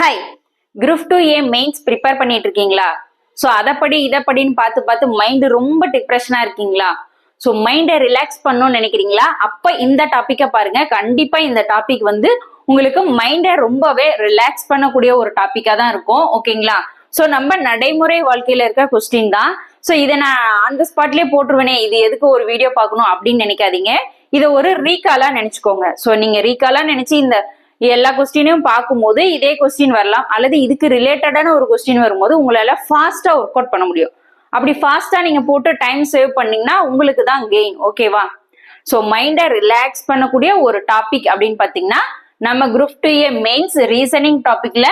Hi group two A mains prepare பண்ணிட்டு இருக்கீங்களா? So அதை படி இதை படின்னு பார்த்து பார்த்து மைண்டு ரொம்ப டிப்ரெஷனாக இருக்கீங்களா? ஸோ மைண்டை ரிலாக்ஸ் பண்ணணும்னு நினைக்கிறீங்களா? அப்போ இந்த டாப்பிக்கை பாருங்க. கண்டிப்பாக இந்த டாபிக் வந்து உங்களுக்கு மைண்டை ரொம்பவே ரிலாக்ஸ் பண்ணக்கூடிய ஒரு டாப்பிக்காக தான் இருக்கும். ஓகேங்களா? ஸோ நம்ம நடைமுறை வாழ்க்கையில இருக்க கொஸ்டின் தான். ஸோ இதை நான் அந்த ஸ்பாட்லேயே போட்டுருவேனே. இது எதுக்கு ஒரு வீடியோ பார்க்கணும் அப்படின்னு நினைக்காதீங்க. இதை ஒரு ரீகாலா நினைச்சுக்கோங்க. ஸோ நீங்க ரீகாலா நினைச்சு இந்த எல்லா கொஸ்டினையும் பார்க்கும்போது இதே கொஸ்டின் வரலாம். அல்லது இதுக்கு ரிலேட்டடான ஒரு கொஸ்டின் வரும்போது உங்களால ஃபாஸ்டா ஒர்க் அவுட் பண்ண முடியும். அப்படி ஃபாஸ்டா நீங்க போட்டு டைம் சேவ் பண்ணீங்கன்னா உங்களுக்கு தான் கெயின் ஓகேவா ஸோ மைண்டை ரிலாக்ஸ் பண்ணக்கூடிய ஒரு டாபிக் அப்படின்னு பார்த்தீங்கன்னா நம்ம group two A mains reasoning டாபிக்ல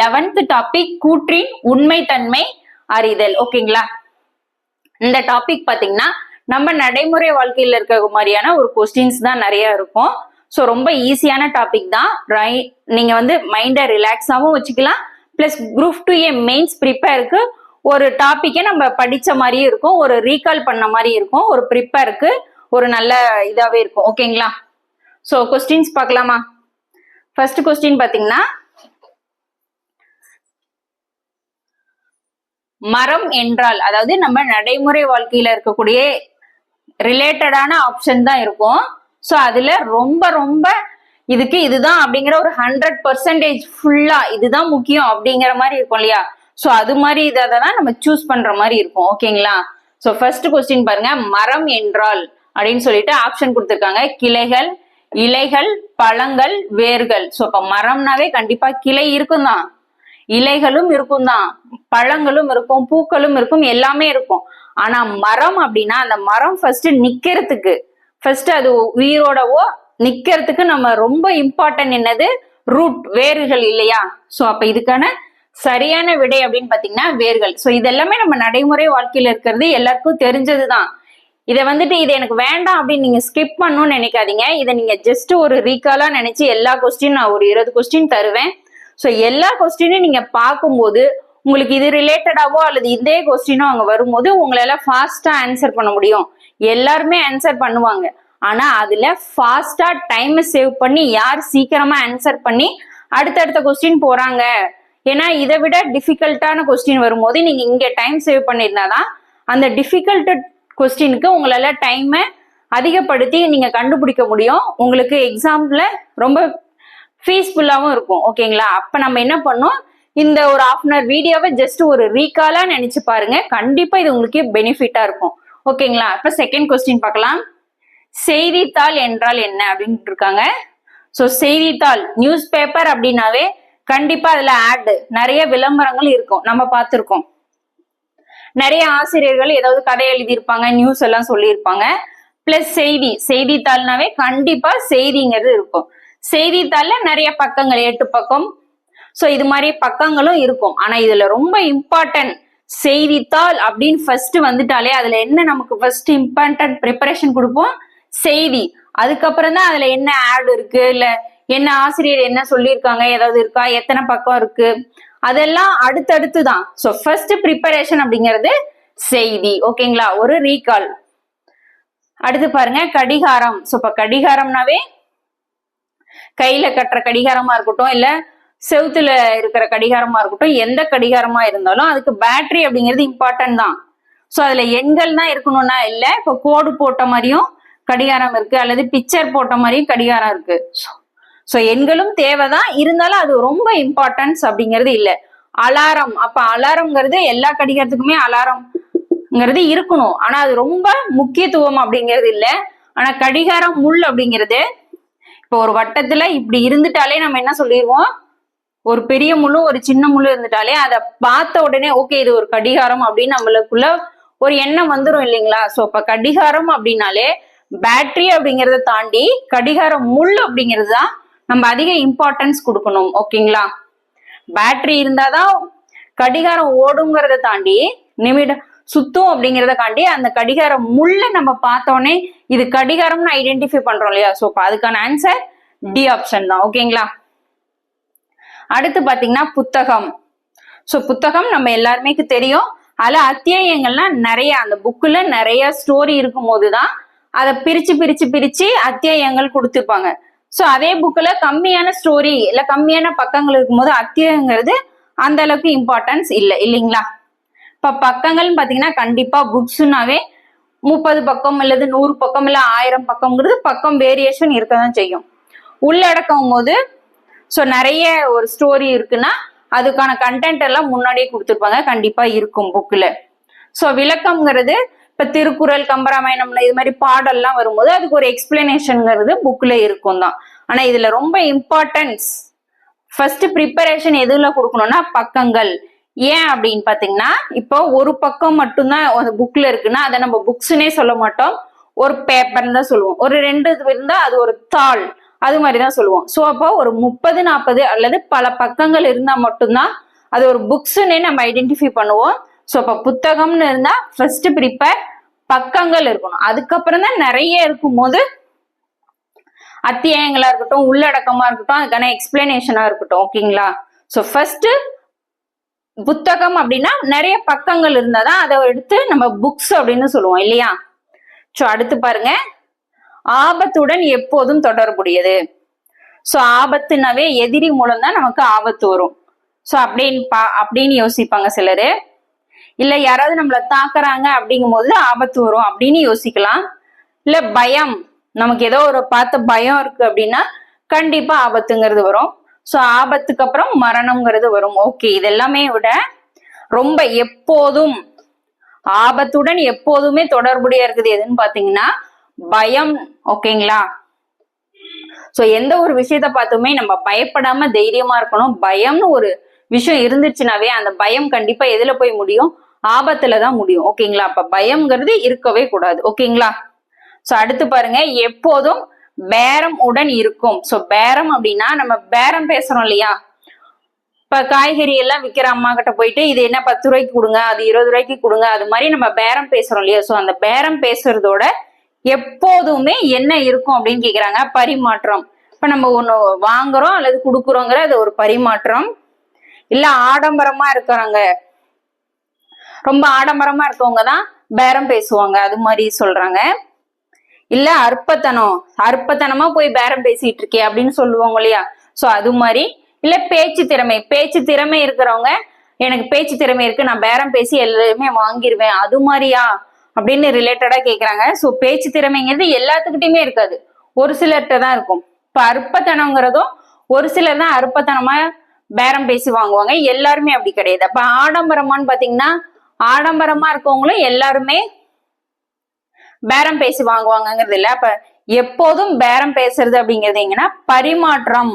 லெவன்த் டாபிக் கூற்றின் உண்மை தன்மை அறிதல் ஓகேங்களா இந்த டாபிக் பார்த்தீங்கன்னா நம்ம நடைமுறை வாழ்க்கையில் இருக்க மாதிரியான ஒரு கொஸ்டின்ஸ் தான் நிறைய இருக்கும். ஸோ ரொம்ப ஈஸியான டாபிக் தான். ரை- நீங்க வந்து மைண்டை ரிலாக்ஸாகவும் வச்சுக்கலாம். Plus group two A mains ப்ரிப்பேருக்கு ஒரு டாப்பிக்கை நம்ம படித்த மாதிரியும் இருக்கும். ஒரு ரீகால் பண்ண மாதிரி இருக்கும். ஒரு ப்ரிப்பேருக்கு ஒரு நல்ல இதாகவே இருக்கும். ஓகேங்களா ஸோ கொஸ்டின்ஸ் பார்க்கலாமா? ஃபர்ஸ்ட் கொஸ்டின் பார்த்தீங்கன்னா மரம் என்றால் அதாவது நம்ம நடைமுறை வாழ்க்கையில இருக்கக்கூடிய ரிலேட்டடான ஆப்ஷன் தான் இருக்கும். ஸோ அதுல ரொம்ப ரொம்ப இதுக்கு இதுதான் அப்படிங்கிற ஒரு ஹண்ட்ரட் பர்சன்டேஜ் ஃபுல்லா இதுதான் முக்கியம் அப்படிங்கிற மாதிரி இருக்கும் இல்லையா? ஸோ அது மாதிரி இதை தான் நம்ம சூஸ் பண்ற மாதிரி இருக்கும். ஓகேங்களா ஸோ ஃபர்ஸ்ட் கொஸ்டின் பாருங்க. மரம் என்றால் அப்படின்னு சொல்லிட்டு ஆப்ஷன் கொடுத்துருக்காங்க. கிளைகள் இலைகள் பழங்கள் வேர்கள். ஸோ இப்போ மரம்னாவே கண்டிப்பா கிளை இருக்கும் தான் இலைகளும் இருக்கும் தான் பழங்களும் இருக்கும் பூக்களும் இருக்கும் எல்லாமே இருக்கும். ஆனா மரம் அப்படின்னா அந்த மரம் ஃபர்ஸ்ட் நிக்கிறதுக்கு ஃபர்ஸ்ட் அது உயிரோடவோ நிக்கிறதுக்கு நம்ம ரொம்ப இம்பார்ட்டன்ட் என்னது? ரூட் வேர்கள் இல்லையா? சோ அப்ப இதுக்கான சரியான விடை அப்படின்னு பாத்தீங்கன்னா வேர்கள். சோ இதெல்லாமே நம்ம நடைமுறை வாழ்க்கையில இருக்கிறது எல்லாருக்கும் தெரிஞ்சதுதான். இதை வந்துட்டு இது எனக்கு வேண்டாம் அப்படின்னு நீங்க ஸ்கிப் பண்ணணும்னு நினைக்காதீங்க. இதை நீங்க ஜஸ்ட் ஒரு ரீகாலா நினைச்சு எல்லா கொஸ்டின் நான் ஒரு இருபது கொஸ்டின் தருவேன். ஸோ எல்லா கொஸ்டினும் நீங்க பார்க்கும்போது உங்களுக்கு இது ரிலேட்டடாவோ அல்லது இதே கொஸ்டினோ அங்க வரும்போது உங்களால ஃபாஸ்டா ஆன்சர் பண்ண முடியும். எல்லாருமே ஆன்சர் பண்ணுவாங்க. ஆனா அதுல ஃபாஸ்டா டைம் சேவ் பண்ணி யார் சீக்கிரமா ஆன்சர் பண்ணி அடுத்தடுத்த கொஸ்டின் போறாங்க. ஏன்னா இதை விட டிஃபிகல்ட்டான கொஸ்டின் வரும்போது நீங்க இங்க டைம் சேவ் பண்ணியிருந்தாதான் அந்த டிஃபிகல்ட் கொஸ்டினுக்கு உங்களால டைமை அதிகப்படுத்தி நீங்க கண்டுபிடிக்க முடியும். உங்களுக்கு எக்ஸாம்ல ரொம்ப ஃபீஸ்ஃபுல்லாகவும் இருக்கும். ஓகேங்களா அப்ப நம்ம என்ன பண்ணோம்? இந்த ஒரு ஆஃப் அன் அவர் வீடியோவை ஜஸ்ட் ஒரு ரீகாலா நினைச்சு பாருங்க. கண்டிப்பா இது உங்களுக்கு பெனிஃபிட்டா இருக்கும். ஓகேங்களா? இப்ப செகண்ட் கொஸ்டின் பார்க்கலாம். செய்தித்தாள் என்றால் என்ன அப்படின்ட்டு இருக்காங்க. ஸோ செய்தித்தாள் நியூஸ் பேப்பர் அப்படின்னாவே கண்டிப்பா அதுல ஆட் நிறைய விளம்பரங்கள் இருக்கும். நம்ம பார்த்துருக்கோம். நிறைய ஆசிரியர்கள் ஏதாவது கதை எழுதியிருப்பாங்க நியூஸ் எல்லாம் சொல்லியிருப்பாங்க. பிளஸ் செய்தி செய்தித்தாள்னாவே கண்டிப்பா செய்திங்கிறது இருக்கும். செய்தித்தாள்ல நிறைய பக்கங்கள் எட்டு பக்கம் ஸோ இது மாதிரி பக்கங்களும் இருக்கும். ஆனா இதுல ரொம்ப இம்பார்ட்டன்ட் செய்தித்தாள் அப்படின்னு ஃபர்ஸ்ட் வந்துட்டாலே அதுல என்ன நமக்கு ஃபர்ஸ்ட் இம்பார்ட்டன்ட் ப்ரிப்பரேஷன் கொடுப்போம்? செய்தி. அதுக்கப்புறம் தான் அதுல என்ன ஆட் இருக்கு? இல்ல என்ன ஆசிரியர் என்ன சொல்லியிருக்காங்க? ஏதாவது இருக்கா? எத்தனை பக்கம் இருக்கு? அதெல்லாம் அடுத்தடுத்து தான் ஸோ ஃபர்ஸ்ட் ப்ரிப்பரேஷன் அப்படிங்கிறது செய்தி. ஓகேங்களா? ஒரு ரீகால் அடுத்து பாருங்க கடிகாரம். ஸோ இப்போ கடிகாரம்னாவே கையில கட்டுற கடிகாரமா இருக்கட்டும் இல்லை செவுத்துல இருக்கிற கடிகாரமா இருக்கட்டும் எந்த கடிகாரமா இருந்தாலும் அதுக்கு பேட்டரி அப்படிங்கிறது இம்பார்ட்டன்ட் தான். ஸோ அதுல எண்கள் தான் இருக்கணும்னா இல்ல இப்போ கோடு போட்ட மாதிரியும் கடிகாரம் இருக்கு அல்லது பிக்சர் போட்ட மாதிரியும் கடிகாரம் இருக்கு. ஸோ எண்களும் தேவைதான். இருந்தாலும் அது ரொம்ப இம்பார்ட்டன்ஸ் அப்படிங்கிறது இல்லை. அலாரம் அப்ப அலாரம்ங்கிறது எல்லா கடிகாரத்துக்குமே அலாரம்ங்கிறது இருக்கணும். ஆனா அது ரொம்ப முக்கியத்துவம் அப்படிங்கிறது இல்லை. ஆனா கடிகாரம் முள் அப்படிங்கிறது இப்போ ஒரு வட்டத்துல இப்படி இருந்துட்டாலே நம்ம என்ன சொல்லிடுவோம்? ஒரு பெரிய முள்ளு ஒரு சின்ன முள்ளு இருந்துட்டாலே அதை பார்த்த உடனே ஓகே இது ஒரு கடிகாரம் அப்படின்னு நம்மளுக்குள்ள ஒரு எண்ணம் வந்துரும் இல்லைங்களா? சோ அப்ப கடிகாரம் அப்படின்னாலே பேட்டரி அப்படிங்கறத தாண்டி கடிகாரம் முள் அப்படிங்கிறது தான் நம்ம அதிக இம்பார்ட்டன்ஸ் கொடுக்கணும் ஓகேங்களா? பேட்டரி இருந்தாதான் கடிகாரம் ஓடுங்கிறத தாண்டி நிமிடம் சுத்தும் அப்படிங்கிறத காண்டி அந்த கடிகாரம் முள்ள நம்ம பார்த்தோன்னே இது கடிகாரம்னு ஐடென்டிஃபை பண்றோம் இல்லையா? ஸோ அதுக்கான ஆன்சர் டி ஆப்ஷன் தான் ஓகேங்களா? அடுத்து பாத்தீங்கன்னா புத்தகம். ஸோ புத்தகம் நம்ம எல்லாருமே தெரியும். அதுல அத்தியாயங்கள்லாம் நிறைய அந்த புக்குல நிறைய ஸ்டோரி இருக்கும் போதுதான் அதை பிரிச்சு பிரிச்சு பிரிச்சு அத்தியாயங்கள் கொடுத்துருப்பாங்க. ஸோ அதே புக்கில் கம்மியான ஸ்டோரி இல்ல கம்மியான பக்கங்கள் இருக்கும்போது அத்தியாயங்கிறது அந்த அளவுக்கு இம்பார்ட்டன்ஸ் இல்லை இல்லைங்களா? இப்ப பக்கங்கள்னு பாத்தீங்கன்னா கண்டிப்பா புக்ஸ்னாவே முப்பது பக்கம் இல்லது நூறு பக்கம் இல்ல ஆயிரம் பக்கம்ங்கிறது பக்கம் வேரியேஷன் இருக்க தான் செய்யும். உள்ளடக்கும் போது ஸோ நிறைய ஒரு ஸ்டோரி இருக்குன்னா அதுக்கான கண்டென்ட் எல்லாம் முன்னாடியே கொடுத்துருப்பாங்க. கண்டிப்பா இருக்கும் புக்கில் ஸோ விளக்கம்ங்கிறது இப்போ திருக்குறள் கம்பராமாயணம்ல இது மாதிரி பாடல்லாம் வரும்போது அதுக்கு ஒரு எக்ஸ்பிளனேஷனுங்கிறது புக்கில் இருக்கும் தான். ஆனால் இதில் ரொம்ப இம்பார்ட்டன்ஸ் ஃபர்ஸ்ட் ப்ரிப்பரேஷன் எதுல கொடுக்கணும்னா பக்கங்கள். ஏன் அப்படின்னு பார்த்தீங்கன்னா இப்போ ஒரு பக்கம் மட்டும்தான் அந்த புக்கில் இருக்குன்னா அதை நம்ம புக்ஸ்னே சொல்ல மாட்டோம். ஒரு பேப்பர்னு தான் சொல்லுவோம். ஒரு ரெண்டு இது அது ஒரு தாள். அது மாதிரி தான் சொல்லுவோம். ஸோ அப்போ ஒரு முப்பது நாற்பது அல்லது பல பக்கங்கள் இருந்தால் மட்டும்தான் அது ஒரு புக்ஸ்னே நம்ம ஐடென்டிஃபை பண்ணுவோம். ஸோ அப்போ புத்தகம்னு இருந்தால் ஃபர்ஸ்ட் ப்ரிப்பேர் பக்கங்கள் இருக்கணும். அதுக்கப்புறம் தான் நிறைய இருக்கும்போது அத்தியாயங்களா இருக்கட்டும் உள்ளடக்கமா இருக்கட்டும் அதுக்கான எக்ஸ்பிளனேஷனா இருக்கட்டும் ஓகேங்களா ஸோ ஃபர்ஸ்ட் புத்தகம் அப்படின்னா நிறைய பக்கங்கள் இருந்தாதான் அதை எடுத்து நம்ம புக்ஸ் அப்படின்னு சொல்லுவோம் இல்லையா? ஸோ அடுத்து பாருங்க. ஆபத்துடன் எப்போதும் தொடர்புடையது. ஸோ ஆபத்துனாவே எதிரி மூலம் தான் நமக்கு ஆபத்து வரும். ஸோ அப்படின்னு பா அப்படின்னு யோசிப்பாங்க சிலர். இல்லை யாராவது நம்மளை தாக்குறாங்க அப்படிங்கும் போது ஆபத்து வரும் அப்படின்னு யோசிக்கலாம். இல்லை பயம். நமக்கு ஏதோ ஒரு பார்த்த பயம் இருக்கு அப்படின்னா கண்டிப்பாக ஆபத்துங்கிறது வரும். ஸோ ஆபத்துக்கு அப்புறம் மரணம்ங்கிறது வரும். ஓகே இதெல்லாமே விட ரொம்ப எப்போதும் ஆபத்துடன் எப்போதுமே தொடர்புடைய இருக்குது எதுன்னு பார்த்தீங்கன்னா பயம் ஓகேங்களா? சோ எந்த ஒரு விஷயத்த பார்த்துமே நம்ம பயப்படாம தைரியமா இருக்கணும். பயம்னு ஒரு விஷயம் இருந்துச்சுனாவே அந்த பயம் கண்டிப்பா எதுல போய் முடியும்? ஆபத்துல தான் முடியும். ஓகேங்களா? அப்ப பயம்ங்கிறது இருக்கவே கூடாது. ஓகேங்களா? சோ அடுத்து பாருங்க. எப்போதும் பேரம் உடன் இருக்கும். சோ பேரம் அப்படின்னா நம்ம பேரம் பேசுறோம் இல்லையா? இப்ப காய்கறி எல்லாம் விக்கிற அம்மா கிட்ட போயிட்டு இது என்ன பத்து ரூபாய்க்கு கொடுங்க? அது இருபது ரூபாய்க்கு கொடுங்க. அது மாதிரி நம்ம பேரம் பேசுறோம் இல்லையா? சோ அந்த பேரம் பேசுறதோட எப்போதுமே என்ன இருக்கும் அப்படின்னு கேக்குறாங்க? பரிமாற்றம். இப்ப நம்ம ஒண்ணு வாங்குறோம் அல்லது கொடுக்குறோங்கிற அது ஒரு பரிமாற்றம். இல்ல ஆடம்பரமா இருக்கிறாங்க ரொம்ப ஆடம்பரமா இருக்கவங்க தான் பேரம் பேசுவாங்க. அது மாதிரி சொல்றாங்க. இல்ல அற்பத்தனம் அற்பத்தனமா போய் பேரம் பேசிட்டு இருக்கே அப்படின்னு சொல்லுவாங்க இல்லையா? சோ அது மாதிரி. இல்ல பேச்சு திறமை பேச்சு திறமை இருக்கிறவங்க எனக்கு பேச்சு திறமை இருக்கு நான் பேரம் பேசி எல்லாருமே வாங்கிருவேன். அது மாதிரியா? அப்படின்னு ரிலேட்டடா கேக்குறாங்க. சோ பேச்சு திறமைங்கிறது எல்லாத்துக்கிட்டையுமே இருக்காது. ஒரு சிலர்கிட்ட தான் இருக்கும். இப்ப அற்பத்தனங்கிறதும் ஒரு சிலர் தான் அற்பத்தனமா பேரம் பேசி வாங்குவாங்க. எல்லாருமே அப்படி கிடையாது. அப்ப ஆடம்பரமான்னு பாத்தீங்கன்னா ஆடம்பரமா இருக்கவங்களும் எல்லாருமே பேரம் பேசி வாங்குவாங்கங்கிறது இல்ல. அப்ப எப்போதும் பேரம் பேசுறது அப்படிங்கிறது எங்கன்னா பரிமாற்றம்.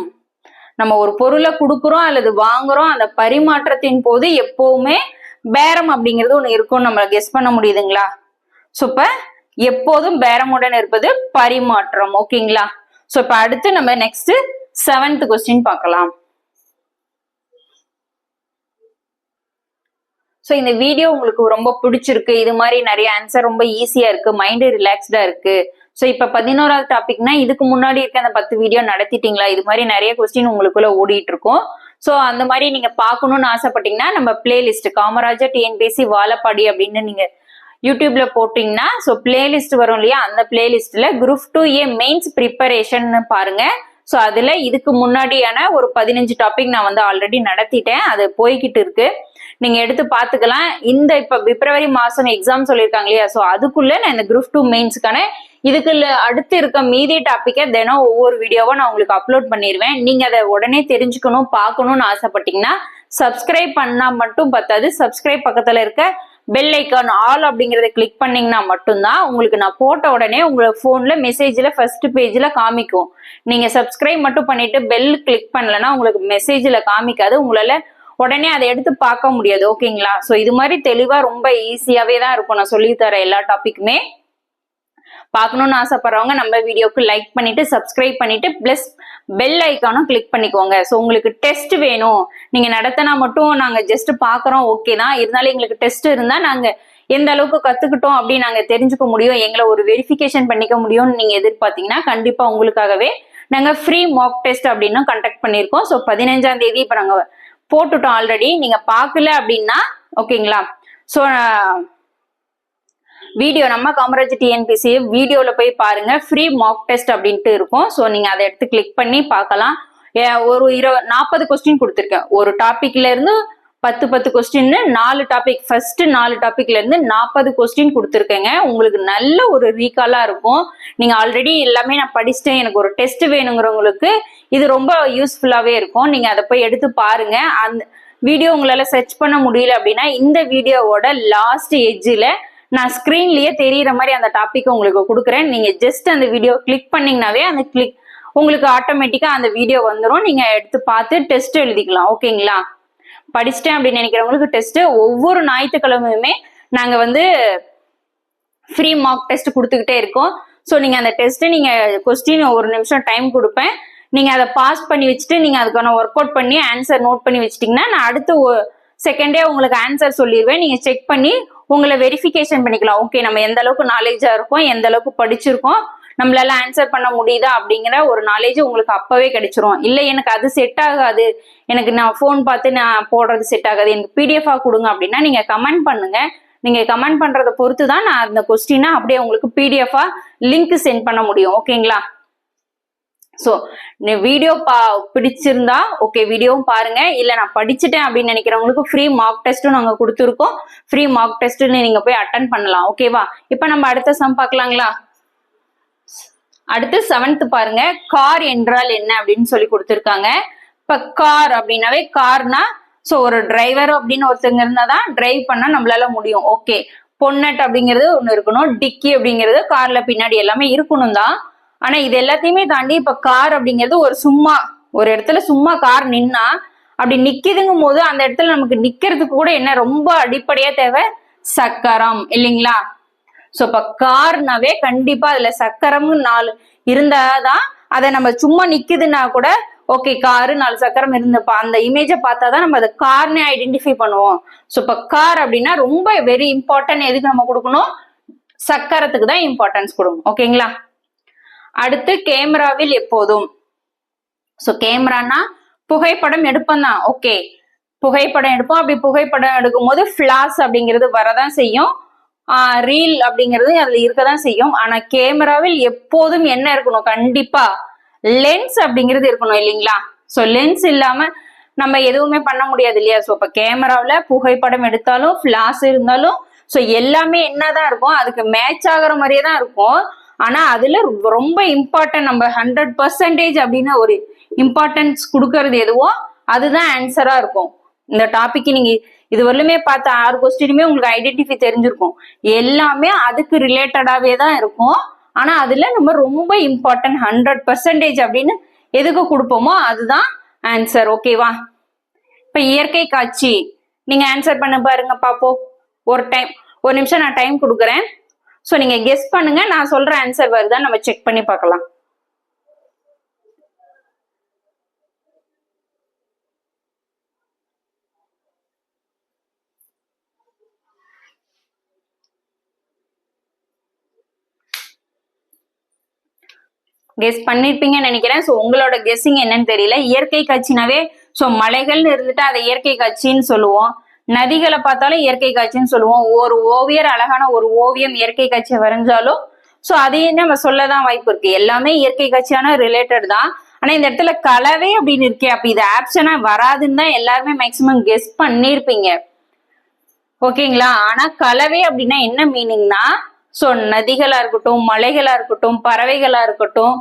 நம்ம ஒரு பொருளை கொடுக்குறோம் அல்லது வாங்குறோம் அந்த பரிமாற்றத்தின் போது எப்பவுமே பேரம் அப்படிங்கிறது ஒண்ணு இருக்கும் நம்மள கெஸ் பண்ண முடியுதுங்களா? சோ இப்ப எப்போதும் பேரமுடன் இருப்பது பரிமாற்றம் ஓகேங்களா? சோ இப்ப அடுத்து நம்ம நெக்ஸ்ட் செவன்த் கொஸ்டின் பார்க்கலாம். ஸோ இந்த வீடியோ உங்களுக்கு ரொம்ப பிடிச்சிருக்கு. இது மாதிரி நிறைய ஆன்சர் ரொம்ப ஈஸியா இருக்கு மைண்டு ரிலாக்ஸ்டா இருக்கு. ஸோ இப்போ பதினோராவது டாபிக்னா இதுக்கு முன்னாடி இருக்க அந்த பத்து வீடியோ நடத்திட்டீங்களா? இது மாதிரி நிறைய கொஸ்டின் உங்களுக்குள்ள ஓடிட்டு இருக்கும் ஸோ அந்த மாதிரி நீங்க பார்க்கணும்னு ஆசைப்பட்டீங்கன்னா நம்ம பிளேலிஸ்ட் காமராஜர் டிஎன்பிசி வாழப்பாடி அப்படின்னு நீங்க யூடியூப்ல போட்டீங்கன்னா ஸோ பிளேலிஸ்ட் வரும் இல்லையா? அந்த பிளேலிஸ்ட்ல group two A mains preparation பாருங்க. ஸோ அதுல இதுக்கு முன்னாடியான ஒரு பதினஞ்சு டாபிக் நான் வந்து ஆல்ரெடி நடத்திட்டேன். அது போய்கிட்டு இருக்கு. நீங்க எடுத்து பாத்துக்கலாம். இந்த இப்ப பிப்ரவரி மாசம் எக்ஸாம் சொல்லியிருக்காங்க இல்லையா? ஸோ அதுக்குள்ள நான் இந்த குரூப் டூ மெயின்ஸ்க்கான இதுக்கு அடுத்து இருக்க மீதி டாப்பிக்கை தினம் ஒவ்வொரு வீடியோவாக நான் உங்களுக்கு அப்லோட் பண்ணிடுவேன் நீங்க அதை உடனே தெரிஞ்சுக்கணும் பார்க்கணும்னு ஆசைப்பட்டீங்கன்னா சப்ஸ்கிரைப் பண்ணா மட்டும் பத்தாது. சப்ஸ்கிரைப் பக்கத்துல இருக்க பெல் ஐக்கான் ஆல் அப்படிங்கறத கிளிக் பண்ணீங்கன்னா மட்டும்தான் உங்களுக்கு நான் போட்ட உடனே உங்க போன்ல மெசேஜ்ல ஃபர்ஸ்ட் பேஜ்ல காமிக்கும். நீங்க சப்ஸ்கிரைப் மட்டும் பண்ணிட்டு பெல் கிளிக் பண்ணலன்னா உங்களுக்கு மெசேஜ்ல காமிக்காது. உங்களால உடனே அதை எடுத்து பார்க்க முடியாது. ஓகேங்களா சோ இது மாதிரி தெளிவா ரொம்ப ஈஸியாவே தான் இருக்கும். நான் சொல்லி தர எல்லா டாபிக்குமே பார்க்கணும்னு ஆசைப்படுறவங்க நம்ம வீடியோக்கு லைக் பண்ணிட்டு சப்ஸ்கிரைப் பண்ணிட்டு பிளஸ் பெல் ஐக்கானும் கிளிக் பண்ணிக்கோங்க. ஸோ உங்களுக்கு டெஸ்ட் வேணும். நீங்க நடத்தினா மட்டும் நாங்க ஜஸ்ட் பாக்குறோம் ஓகே தான். இருந்தாலும் எங்களுக்கு டெஸ்ட் இருந்தா நாங்க எந்த அளவுக்கு கத்துக்கிட்டோம் அப்படின்னு நாங்க தெரிஞ்சுக்க முடியும். எங்களை ஒரு வெரிஃபிகேஷன் பண்ணிக்க முடியும்னு நீங்க எதிர்பார்த்தீங்கன்னா கண்டிப்பா உங்களுக்காகவே நாங்க ஃப்ரீ மாக் டெஸ்ட் அப்படின்னும் கண்டக்ட் பண்ணியிருக்கோம். ஸோ பதினஞ்சாம் தேதி இப்போ நாங்க போட்டுட்டோம் ஆல்ரெடி நீங்க பார்க்கல அப்படின்னா ஓகேங்களா ஸோ வீடியோ நம்ம காமராஜ் டிஎன்பிசி வீடியோல போய் பாருங்க. ஃப்ரீ மாக் டெஸ்ட் அப்படின்ட்டு இருக்கும். ஸோ நீங்க அதை எடுத்து கிளிக் பண்ணி பார்க்கலாம். ஏ, ஒரு இரு நாற்பது கொஸ்டின் கொடுத்துருக்கேன். ஒரு டாபிக்ல இருந்து பத்து பத்து கொஸ்டின் நாலு டாபிக் ஃபர்ஸ்ட் நாலு டாபிக்ல இருந்து நாற்பது கொஸ்டின் கொடுத்துருக்கேங்க. உங்களுக்கு நல்ல ஒரு ரீகாலா இருக்கும். நீங்க ஆல்ரெடி எல்லாமே நான் படிச்சுட்டேன். எனக்கு ஒரு டெஸ்ட் வேணுங்கிறவங்களுக்கு இது ரொம்ப யூஸ்ஃபுல்லாவே இருக்கும். நீங்க அதை போய் எடுத்து பாருங்க. அந்த வீடியோ உங்களால சர்ச் பண்ண முடியல அப்படின்னா இந்த வீடியோவோட லாஸ்ட் எஜ்ஜில் நான் ஸ்க்ரீன்லயே தெரியிற மாதிரி அந்த டாபிக் உங்களுக்கு கொடுக்குறேன். நீங்க ஜஸ்ட் அந்த வீடியோ கிளிக் பண்ணீங்கனாவே அந்த கிளிக் உங்களுக்கு ஆட்டோமேட்டிக்கா அந்த வீடியோ வந்துடும் நீங்க எடுத்து பார்த்து டெஸ்ட் எழுதிக்கலாம். ஓகேங்களா? படிச்சிட்டேன் அப்படின்னு நினைக்கிறவங்களுக்கு டெஸ்ட் ஒவ்வொரு ஞாயிற்றுக்கிழமையுமே நாங்க வந்து ஃப்ரீ மார்க் டெஸ்ட் கொடுத்துக்கிட்டே இருக்கோம். ஸோ நீங்க அந்த டெஸ்ட் நீங்க கொஸ்டின் ஒரு நிமிஷம் டைம் கொடுப்பேன். நீங்க அதை பாஸ் பண்ணி வச்சுட்டு நீங்க அதுக்கான ஒர்க் அவுட் பண்ணி ஆன்சர் நோட் பண்ணி வச்சிட்டீங்கன்னா நான் அடுத்து செகண்டே உங்களுக்கு ஆன்சர் சொல்லிடுவேன் நீங்க செக் பண்ணி உங்களை வெரிஃபிகேஷன் பண்ணிக்கலாம். ஓகே நம்ம எந்த அளவுக்கு நாலேஜா இருக்கோம் எந்த அளவுக்கு படிச்சிருக்கோம் நம்மளால ஆன்சர் பண்ண முடியுதா அப்படிங்கிற ஒரு நாலேஜ் உங்களுக்கு அப்பவே கிடைச்சிரும். இல்ல எனக்கு அது செட் ஆகாது. எனக்கு நான் ஃபோன் பார்த்து நான் போடுறது செட் ஆகாது. எனக்கு பிடிஎஃபா கொடுங்க அப்படின்னா நீங்க கமெண்ட் பண்ணுங்க. நீங்க கமெண்ட் பண்றதை பொறுத்து தான் நான் அந்த கொஸ்டினை அப்படியே உங்களுக்கு பிடிஎஃபா லிங்க் சென்ட் பண்ண முடியும். ஓகேங்களா ஸோ நீ வீடியோ பா பிடிச்சிருந்தா ஓகே வீடியோவும் பாருங்க. இல்லை நான் படிச்சுட்டேன் அப்படின்னு நினைக்கிறவங்களுக்கு ஃப்ரீ மார்க் டெஸ்ட்டும் நாங்கள் கொடுத்துருக்கோம். ஃப்ரீ மார்க் டெஸ்ட்னு நீங்கள் போய் அட்டன் பண்ணலாம் ஓகேவா இப்போ நம்ம அடுத்த சம் பார்க்கலாங்களா? அடுத்து செவன்த் பாருங்க. கார் என்றால் என்ன அப்படின்னு சொல்லி கொடுத்துருக்காங்க. இப்ப கார் அப்படின்னாவே கார்னா ஸோ ஒரு டிரைவர் அப்படின்னு ஒருத்தங்க இருந்தாதான் டிரைவ் பண்ணால் நம்மளால முடியும் ஓகே பொன்னட் அப்படிங்கிறது ஒன்று இருக்கணும் டிக்கி அப்படிங்கிறது கார்ல பின்னாடி எல்லாமே இருக்கணும் தான். ஆனா இது எல்லாத்தையுமே தாண்டி இப்ப கார் அப்படிங்கிறது ஒரு சும்மா ஒரு இடத்துல சும்மா கார் நின்னா அப்படி நிக்குதுங்கும் போது அந்த இடத்துல நமக்கு நிக்கிறதுக்கு கூட என்ன ரொம்ப அடிப்படையா தேவை? சக்கரம் இல்லைங்களா? சோ இப்ப கார்னாவே கண்டிப்பா அதுல சக்கரம் நாலு இருந்தாதான் அதை நம்ம சும்மா நிக்குதுன்னா கூட ஓகே காரு நாலு சக்கரம் இருந்தப்பா. அந்த இமேஜை பார்த்தாதான் நம்ம அதை கார்னே ஐடென்டிஃபை பண்ணுவோம். சோ இப்ப கார் அப்படின்னா ரொம்ப வெரி இம்பார்ட்டன்ட் எதுக்கு நம்ம கொடுக்கணும்? சக்கரத்துக்கு தான் இம்பார்ட்டன்ஸ் கொடுக்கணும். ஓகேங்களா அடுத்து கேமராவில் எப்போதும். சோ கேமரானா புகைப்படம் எடுப்போம் தான். ஓகே புகைப்படம் எடுப்போம். அப்படி புகைப்படம் எடுக்கும் போது ஃபிளாஸ் அப்படிங்கிறது வரதான் செய்யும். ரீல் அப்படிங்கிறது அதுல இருக்கதான் செய்யும். ஆனா கேமராவில் எப்போதும் என்ன இருக்கணும்? கண்டிப்பா லென்ஸ் அப்படிங்கிறது இருக்கணும் இல்லைங்களா? சோ லென்ஸ் இல்லாம நம்ம எதுவுமே பண்ண முடியாது இல்லையா? ஸோ இப்போ கேமராவில் புகைப்படம் எடுத்தாலும் ஃபிளாஸ் இருந்தாலும் ஸோ எல்லாமே என்னதான் இருக்கும் அதுக்கு மேட்ச் ஆகுற மாதிரியே தான் இருக்கும். ஆனா அதுல ரொம்ப இம்பார்ட்டன்ட் நம்ம ஹண்ட்ரட் பர்சன்டேஜ் அப்படின்னு ஒரு இம்பார்ட்டன்ஸ் கொடுக்கறது எதுவோ அதுதான் ஆன்சரா இருக்கும். இந்த டாபிக் நீங்க இது வரலுமே பார்த்த ஆறு கொஸ்டினுமே உங்களுக்கு ஐடென்டிஃபை தெரிஞ்சிருக்கும். எல்லாமே அதுக்கு ரிலேட்டடாவே தான் இருக்கும். ஆனா அதுல நம்ம ரொம்ப இம்பார்ட்டன்ட் ஹண்ட்ரட் பர்சன்டேஜ் அப்படின்னு எதுக்கு கொடுப்போமோ அதுதான் ஆன்சர் ஓகேவா இப்ப இயற்கை காட்சி. நீங்க ஆன்சர் பண்ண பாருங்க பாப்போம். ஒரு டைம் ஒரு நிமிஷம் நான் டைம் கொடுக்குறேன். ஸோ நீங்க கெஸ் பண்ணுங்க. நான் சொல்ற ஆன்சர் வருதா? நம்ம செக் பண்ணி பார்க்கலாம். கெஸ் பண்ணிருப்பீங்கன்னு நினைக்கிறேன். ஸோ உங்களோட கெஸ்ஸிங் என்னன்னு தெரியல. இயற்கை காட்சினாவே ஸோ மலைகள்னு இருந்துட்டு அதை இயற்கை காட்சின்னு சொல்லுவோம். நதிகளை பார்த்தாலும் இயற்கை காட்சின்னு சொல்லுவோம். ஒரு ஓவியர் அழகான ஒரு ஓவியம் இயற்கை காட்சியை வரைஞ்சாலும் ஸோ அதையும் நம்ம சொல்லதான் வாய்ப்பு இருக்கு. எல்லாமே இயற்கை காட்சியான ரிலேட்டட் தான். ஆனா இந்த இடத்துல கலவை அப்படின்னு இருக்கே அப்ப இது ஆப்ஷனா வராதுன்னு தான் எல்லாருமே மேக்சிமம் கெஸ் பண்ணிருப்பீங்க ஓகேங்களா? ஆனா கலவை அப்படின்னா என்ன மீனிங்னா ஸோ நதிகளா இருக்கட்டும் மலைகளா இருக்கட்டும் பறவைகளா இருக்கட்டும்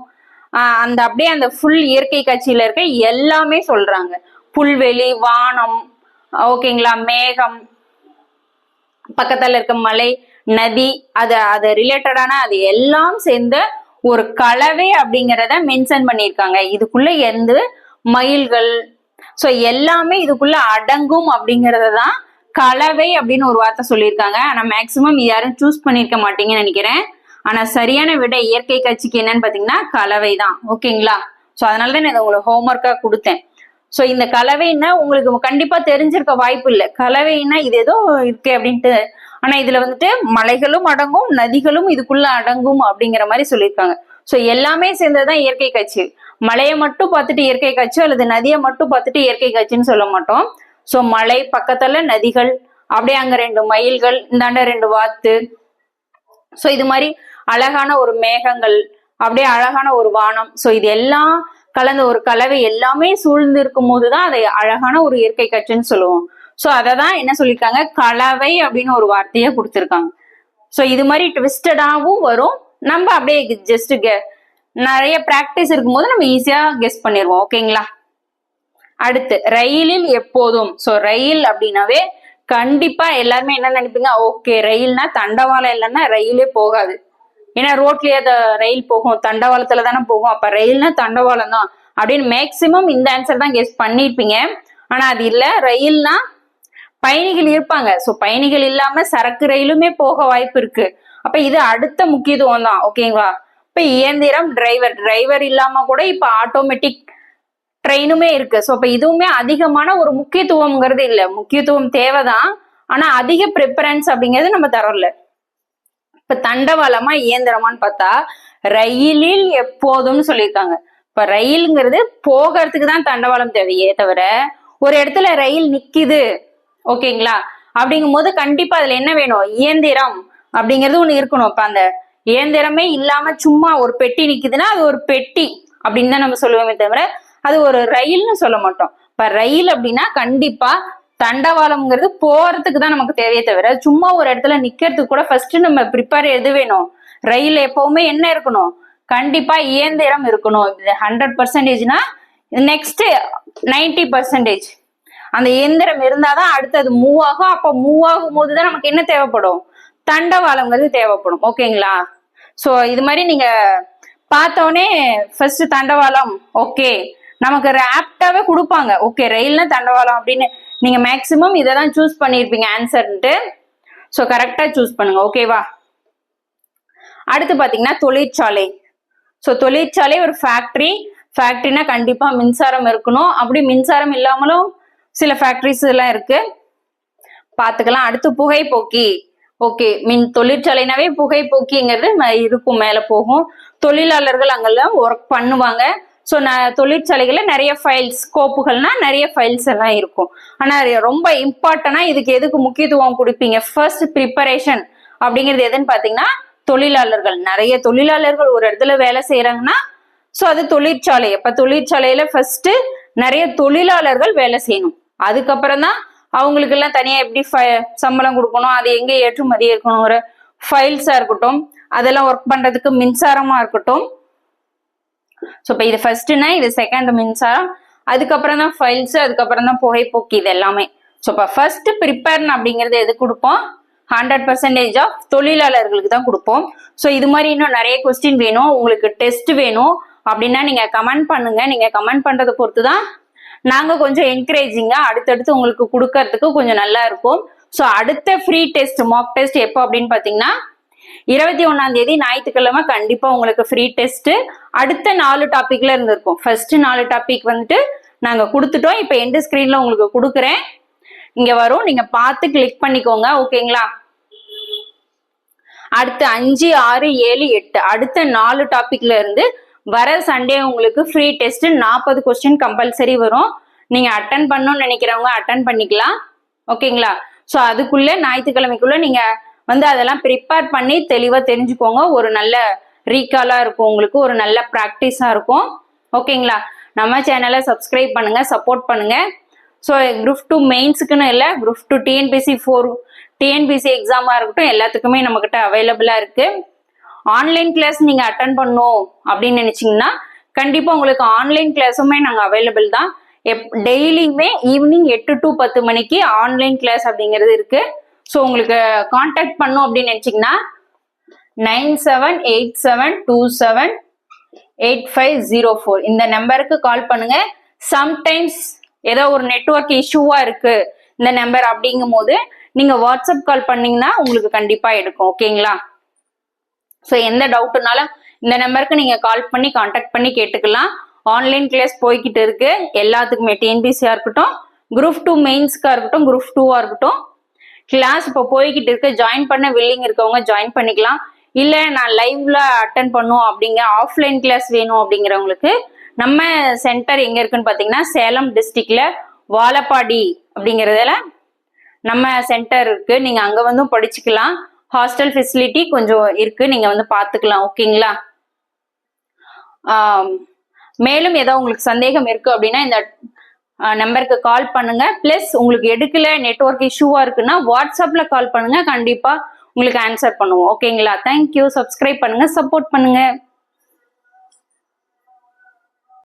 அந்த அப்படியே அந்த ஃபுல் இயற்கை காட்சியில இருக்க எல்லாமே சொல்றாங்க. புல்வெளி வானம் ஓகேங்களா. மேகம். பக்கத்துல இருக்க மலை நதி அது அது ரிலேட்டடான அது எல்லாம் சேர்ந்த ஒரு கலவை அப்படிங்கிறத மென்ஷன் பண்ணியிருக்காங்க. இதுக்குள்ள எந்த மயில்கள் ஸோ எல்லாமே இதுக்குள்ள அடங்கும் அப்படிங்கிறத தான் கலவை அப்படின்னு ஒரு வார்த்தை சொல்லியிருக்காங்க. ஆனா மேக்சிமம் யாரும் சூஸ் பண்ணியிருக்க மாட்டீங்கன்னு நினைக்கிறேன். ஆனா சரியான விட இயற்கை காட்சிக்கு என்னன்னு பாத்தீங்கன்னா கலவை தான் ஓகேங்களா? ஸோ அதனால தான் நான் இதை உங்களுக்கு ஹோம்ஒர்க்கா கொடுத்தேன். ஸோ இந்த கலவைன்னா உங்களுக்கு கண்டிப்பா தெரிஞ்சிருக்க வாய்ப்பு இல்லை கலவைன்னா இது ஏதோ இருக்கு அப்படின்ட்டு. ஆனா இதுல வந்துட்டு மலைகளும் அடங்கும் நதிகளும் இதுக்குள்ள அடங்கும் அப்படிங்கிற மாதிரி சொல்லியிருக்காங்க. ஸோ எல்லாமே சேர்ந்ததுதான் இயற்கை காட்சி. மலையை மட்டும் பார்த்துட்டு இயற்கை காட்சி அல்லது நதியை மட்டும் பார்த்துட்டு இயற்கை காட்சின்னு சொல்ல மாட்டோம். ஸோ மலை பக்கத்துல நதிகள் அப்படியே அங்க ரெண்டு மயில்கள் இந்தாண்ட ரெண்டு வாத்து. ஸோ இது மாதிரி அழகான ஒரு மேகங்கள் அப்படியே அழகான ஒரு வானம். ஸோ இது எல்லாம் கலந்த ஒரு கலவை எல்லாமே சூழ்ந்து இருக்கும் போதுதான் அதை அழகான ஒரு இயற்கை காட்சின்னு சொல்லுவோம். ஸோ அதை தான் என்ன சொல்லியிருக்காங்க? கலவை அப்படின்னு ஒரு வார்த்தையை கொடுத்துருக்காங்க. ஸோ இது மாதிரி ட்விஸ்டடாகவும் வரும். நம்ம அப்படியே ஜஸ்ட் நிறைய ப்ராக்டிஸ் இருக்கும்போது நம்ம ஈஸியாக கெஸ் பண்ணிடுவோம் ஓகேங்களா அடுத்து ரயிலில் எப்போதும். ஸோ ரயில் அப்படின்னாவே கண்டிப்பா எல்லாருமே என்ன நினைப்பீங்க? ஓகே ரயில்னா தண்டவாளம் இல்லைன்னா ரயிலே போகாது. ஏன்னா ரோட்லயே அந்த ரயில் போகும் தண்டவாளத்துல தானே போகும். அப்ப ரயில்னா தண்டவாளம் தான் அப்படின்னு மேக்சிமம் இந்த ஆன்சர் தான் கெஸ் பண்ணிருப்பீங்க. ஆனா அது இல்ல. ரயில்னா பயணிகள் இருப்பாங்க. ஸோ பயணிகள் இல்லாம சரக்கு ரயிலுமே போக வாய்ப்பு இருக்கு. அப்ப இது அடுத்த முக்கியத்துவம் தான். ஓகேங்களா இப்ப இயந்திரம் டிரைவர் டிரைவர் இல்லாம கூட இப்ப ஆட்டோமேட்டிக் ட்ரெயினுமே இருக்கு. ஸோ இப்போ இதுவுமே அதிகமான ஒரு முக்கியத்துவம்ங்கிறது இல்லை. முக்கியத்துவம் தேவைதான். ஆனா அதிக ப்ரிஃபரன்ஸ் அப்படிங்கிறது நம்ம தரல. இப்ப தண்டவாளமா இயந்திரமான்னு பார்த்தா ரயிலில் எப்போதும்னு சொல்லியிருக்காங்க. இப்ப ரயில்ங்கிறது போகிறதுக்கு தான் தண்டவாளம் தேவையே தவிர ஒரு இடத்துல ரயில் நிக்குது ஓகேங்களா? அப்படிங்கும் போது கண்டிப்பா அதுல என்ன வேணும்? இயந்திரம் அப்படிங்கிறது ஒண்ணு இருக்கணும். இப்ப அந்த இயந்திரமே இல்லாம சும்மா ஒரு பெட்டி நிக்குதுன்னா அது ஒரு பெட்டி அப்படின்னு தான் நம்ம சொல்லுவோமே தவிர அது ஒரு ரயில்னு சொல்ல மாட்டோம். இப்ப ரயில் அப்படின்னா கண்டிப்பா தண்டவாளம்ங்கிறது போறதுக்கு தான் நமக்கு தேவையே தவிர சும்மா ஒரு இடத்துல நிக்கிறதுக்கு கூட ஃபர்ஸ்ட் நம்ம ப்ரிப்பேர் எது வேணும்? ரயில் எப்பவுமே என்ன இருக்கணும்? கண்டிப்பா இயந்திரம் இருக்கணும். ஹண்ட்ரட் பர்சன்டேஜ்னா நெக்ஸ்ட் நைன்டி பர்சன்டேஜ் அந்த இயந்திரம் இருந்தாதான் அடுத்தது மூவ் ஆகும். அப்ப மூவ் ஆகும் போது தான் நமக்கு என்ன தேவைப்படும்? தண்டவாளம்ங்கிறது தேவைப்படும். ஓகேங்களா? ஸோ இது மாதிரி நீங்க பார்த்தோன்னே ஃபர்ஸ்ட் தண்டவாளம் ஓகே நமக்கு ஆப்டாவே கொடுப்பாங்க. ஓகே ரயில்னா தண்டவாளம் அப்படின்னு நீங்க மேக்சிமம் இதை தான் சூஸ் பண்ணியிருப்பீங்க ஆன்சர்ன்ட்டு ஸோ கரெக்டாக சூஸ் பண்ணுங்க ஓகேவா அடுத்து பார்த்தீங்கன்னா தொழிற்சாலை. ஸோ தொழிற்சாலை ஒரு ஃபேக்ட்ரி ஃபேக்ட்ரினா கண்டிப்பாக மின்சாரம் இருக்கணும். அப்படி மின்சாரம் இல்லாமலும் சில ஃபேக்ட்ரிஸ் எல்லாம் இருக்கு. பார்த்துக்கலாம் அடுத்து புகைப்போக்கி. ஓகே மின் தொழிற்சாலைனாவே புகைப்போக்கிங்கிறது ம- இருக்கும் மேலே போகும். தொழிலாளர்கள் அங்கெல்லாம் ஒர்க் பண்ணுவாங்க. ஸோ நான் தொழிற்சாலைகளில் நிறைய ஃபைல்ஸ் கோப்புகள்னா நிறைய ஃபைல்ஸ் எல்லாம் இருக்கும். ஆனால் ரொம்ப இம்பார்ட்டனா இதுக்கு எதுக்கு முக்கியத்துவம் கொடுப்பீங்க? ஃபர்ஸ்ட் ப்ரிப்பரேஷன் அப்படிங்கிறது எதுன்னு பார்த்தீங்கன்னா தொழிலாளர்கள். நிறைய தொழிலாளர்கள் ஒரு இடத்துல வேலை செய்கிறாங்கன்னா ஸோ அது தொழிற்சாலை. இப்போ தொழிற்சாலையில் ஃபர்ஸ்ட் நிறைய தொழிலாளர்கள் வேலை செய்யணும். அதுக்கப்புறம் தான் அவங்களுக்கு எல்லாம் தனியாக எப்படி ஃபை சம்பளம் கொடுக்கணும் அது எங்கே ஏற்றுமதி இருக்கணுங்கிற ஃபைல்ஸாக இருக்கட்டும் அதெல்லாம் ஒர்க் பண்ணுறதுக்கு மின்சாரமாக இருக்கட்டும் ஸோ இப்போ இது ஃபர்ஸ்ட்னா இது செகண்ட் மின்சாரம். அதுக்கப்புறம் தான் ஃபைல்ஸ் அதுக்கப்புறம் தான் புகைப்போக்கு இது எல்லாமே. ஸோ இப்போ ஃபர்ஸ்ட் ப்ரிப்பேர்ன் அப்படிங்கிறது எது கொடுப்போம்? ஹண்ட்ரட் பர்சன்டேஜ் ஆஃப் தொழிலாளர்களுக்கு தான் கொடுப்போம். ஸோ இது மாதிரி இன்னும் நிறைய கொஸ்டின் வேணும். உங்களுக்கு டெஸ்ட் வேணும். அப்படின்னா நீங்கள் கமெண்ட் பண்ணுங்க. நீங்கள் கமெண்ட் பண்ணுறதை பொறுத்து தான் நாங்கள் கொஞ்சம் என்கரேஜிங்காக அடுத்தடுத்து உங்களுக்கு கொடுக்கறதுக்கு கொஞ்சம் நல்லா இருக்கும். ஸோ அடுத்த ஃப்ரீ டெஸ்ட் மாக் டெஸ்ட் எப்போ அப்படின்னு பார்த்தீங்கன்னா இருபத்தி ஒன்னாம் தேதி ஞாயிற்றுக்கிழமை கண்டிப்பா உங்களுக்கு ஃப்ரீ டெஸ்ட் அடுத்த நாலு டாபிக்ல இருந்து இருக்கும் ஃபர்ஸ்ட் நாலு டாபிக் வந்துட்டு நாங்க கொடுத்துட்டோம். இப்ப எந்த ஸ்கிரீன்ல உங்களுக்கு கொடுக்குறேன். இங்க வரும். நீங்க பார்த்து கிளிக் பண்ணிக்கோங்க. ஓகேங்களா அடுத்து அஞ்சு ஆறு ஏழு எட்டு. அடுத்த நாலு டாபிக்ல இருந்து வர சண்டே உங்களுக்கு ஃப்ரீ டெஸ்ட் நாற்பது கொஸ்டின் கம்பல்சரி வரும். நீங்க அட்டன் பண்ணணும்னு நினைக்கிறவங்க அட்டன் பண்ணிக்கலாம். ஓகேங்களா ஸோ அதுக்குள்ள ஞாயிற்றுக்கிழமைக்குள்ள நீங்க வந்து அதெல்லாம் ப்ரிப்பேர் பண்ணி தெளிவாக தெரிஞ்சுக்கோங்க. ஒரு நல்ல ரீகாலாக இருக்கும் உங்களுக்கு. ஒரு நல்ல ப்ராக்டிஸாக இருக்கும். ஓகேங்களா நம்ம சேனலை சப்ஸ்கிரைப் பண்ணுங்க சப்போர்ட் பண்ணுங்க. ஸோ குரூப் டூ மெயின்ஸுக்குன்னு இல்லை group two TNPSC four TNPSC எக்ஸாமாக இருக்கட்டும் எல்லாத்துக்குமே நம்மக்கிட்ட அவைலபிளாக இருக்குது ஆன்லைன் கிளாஸ் நீங்கள் அட்டன் பண்ணும் அப்படின்னு நினச்சிங்கன்னா கண்டிப்பாக உங்களுக்கு ஆன்லைன் கிளாஸுமே நாங்கள் அவைலபிள் தான். எப் டெய்லியுமே ஈவினிங் எட்டு டு பத்து மணிக்கு ஆன்லைன் கிளாஸ் அப்படிங்கிறது இருக்குது ஸோ உங்களுக்கு காண்டாக்ட் பண்ணும் அப்படின்னு நினச்சிங்கன்னா nine seven eight seven two seven eight five zero four இந்த நம்பருக்கு கால் பண்ணுங்க. சம்டைம்ஸ் ஏதோ ஒரு நெட்வொர்க் இஷ்யூவாக இருக்கு இந்த நம்பர் அப்படிங்கும் போது நீங்க வாட்ஸ்அப் கால் பண்ணீங்கன்னா உங்களுக்கு கண்டிப்பா எடுக்கும் ஓகேங்களா ஸோ எந்த டவுட்னாலும் இந்த நம்பருக்கு நீங்க கால் பண்ணி காண்டாக்ட் பண்ணி கேட்டுக்கலாம். ஆன்லைன் கிளாஸ் போய்கிட்டு இருக்கு. எல்லாத்துக்குமே டிஎன்பிசியா இருக்கட்டும் குரூப் டூ மெயின்ஸ்க்காக இருக்கட்டும் குரூப் டூவா இருக்கட்டும். கிளாஸ் இப்போ போய்கிட்டு இருக்கு. ஜாயின் பண்ண வில்லிங் இருக்கவங்க ஜாயின் பண்ணிக்கலாம். இல்லை நான் லைவ்ல அட்டன் பண்ணும் அப்படிங்க ஆஃப்லைன் கிளாஸ் வேணும் அப்படிங்கிறவங்களுக்கு நம்ம சென்டர் எங்க இருக்குன்னு பாத்தீங்கன்னா சேலம் டிஸ்ட்ரிக்ட்ல வாழப்பாடி அப்படிங்கறதுல நம்ம சென்டர் இருக்கு. நீங்க அங்க வந்தும் படிச்சுக்கலாம். ஹாஸ்டல் ஃபெசிலிட்டி கொஞ்சம் இருக்கு. நீங்க வந்து பாத்துக்கலாம். ஓகேங்களா மேலும் ஏதோ உங்களுக்கு சந்தேகம் இருக்கு அப்படின்னா இந்த நம்பருக்கு கால் பண்ணுங்க. ப்ளஸ் உங்களுக்கு எடுக்கல நெட்வொர்க் இஷ்யூவா இருக்குன்னா வாட்ஸ்அப்ல கால் பண்ணுங்க. கண்டிப்பா உங்களுக்கு ஆன்சர் பண்ணுவோம். ஓகேங்களா தேங்க்யூ சப்ஸ்கிரைப் பண்ணுங்க. சப்போர்ட் பண்ணுங்க.